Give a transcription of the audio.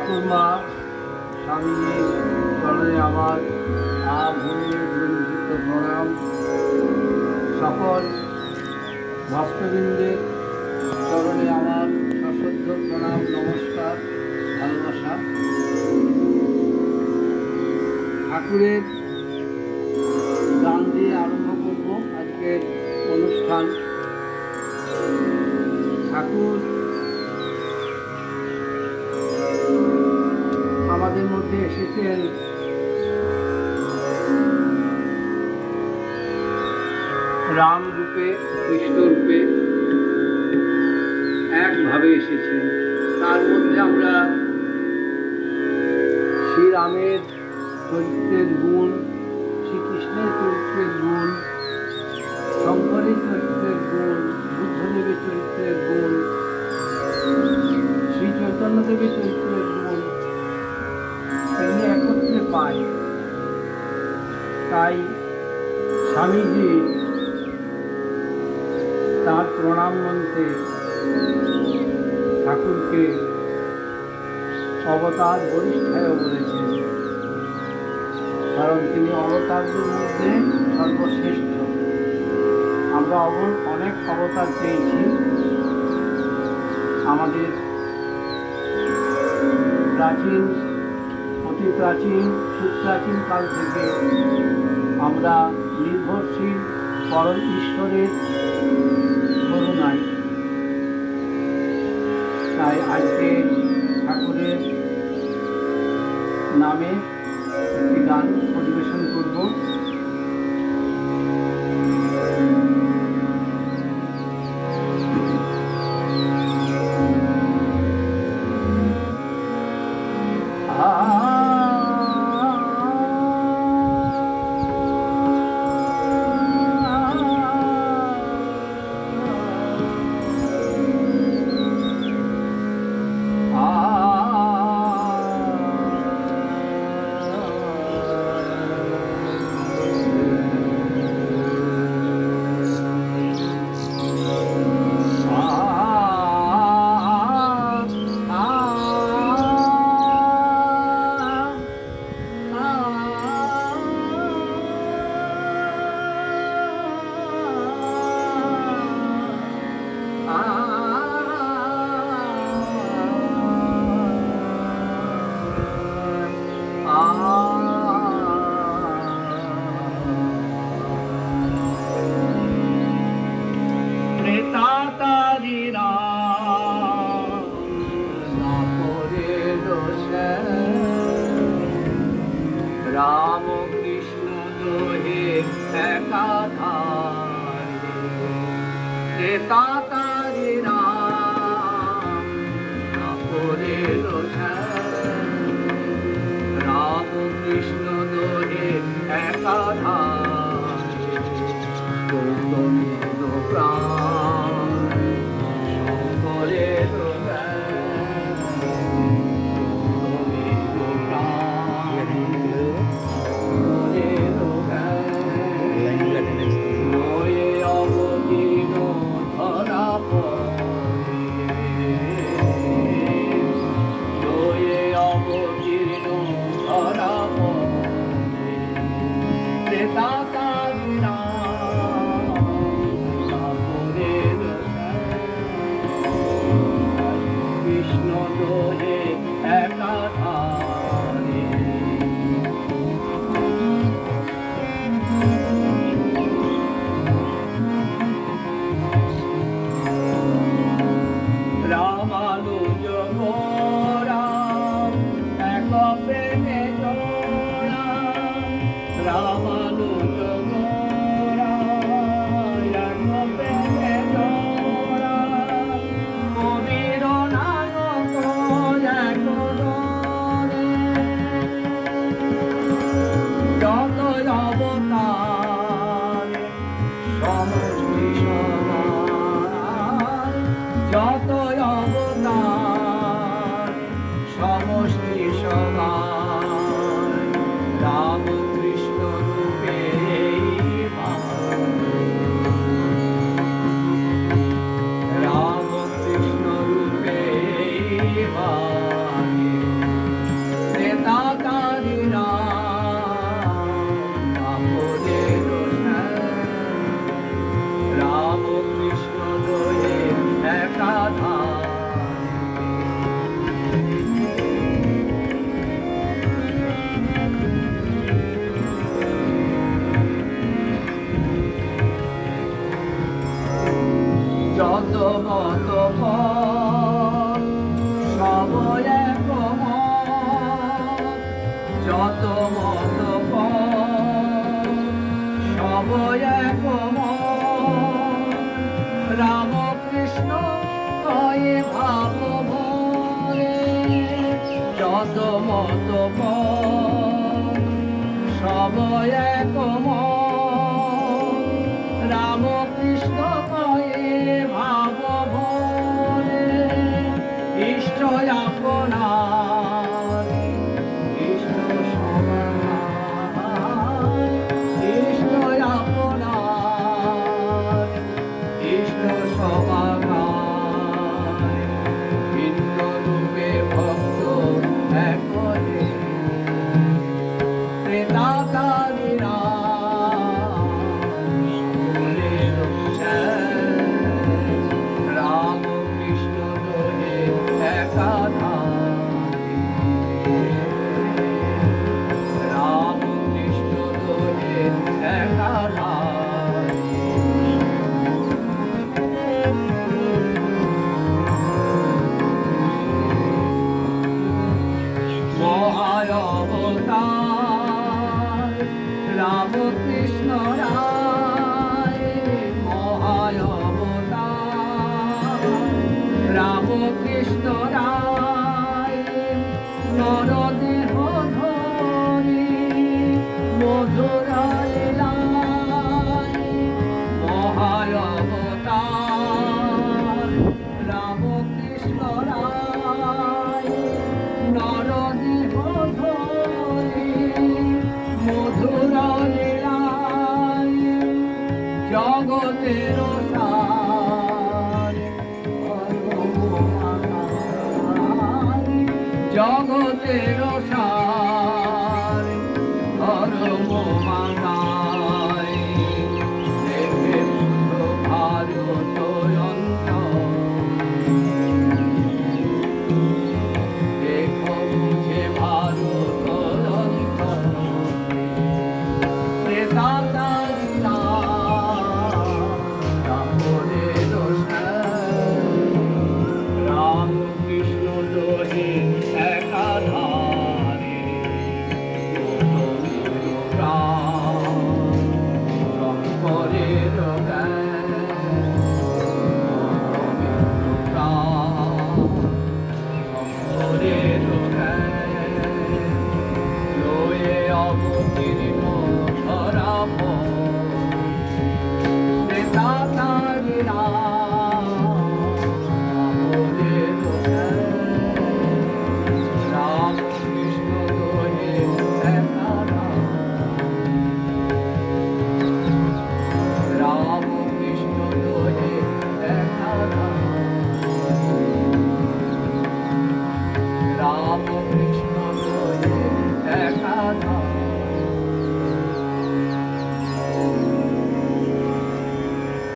ঠাকুরমা স্বামীজির চরণে আমার বঞ্চিত প্রণাম। সকল ভক্তবৃন্দের চরণে আমার সশ্রদ্ধ প্রণাম, নমস্কার, ভালোবাসা। ঠাকুরের গান দিয়ে আরম্ভ করব আজকের অনুষ্ঠান। ঠাকুর এসেছেন। রাম রূপে, কৃষ্ণ রূপে একভাবে এসেছেন। তার মধ্যে আমরা শ্রীরামের চরিত্রের গুণ, শ্রীকৃষ্ণের চরিত্রের গুণ, শঙ্করের চরিত্রের গুণ, বুদ্ধদেবের চরিত্রের গুণ, শ্রী চৈতন্যদেবের চরিত্রের পাই তাই স্বামীজি তার প্রণাম মন্ত্রে ঠাকুরকে অবতার বরিষ্ঠায় বলেছেন। কারণ তিনি অবতারদের মধ্যে সর্বশ্রেষ্ঠ। আমরা অনেক অবতার পেয়েছি। আমাদের প্রাচীন অতি প্রাচীন সুপ্রাচীন কাল থেকে আমরা নির্ভরশীল পরম ঈশ্বরের করুণায়। তাই আজকে ঠাকুরের নামে একটি গান তাড়াতাড়ি রাম কৃষ্ণ সময় কমল কৃষ্ণ রায় নরদেহ ধরি মধুরায় মহায়বতার রামকৃষ্ণ রায় জগতের সা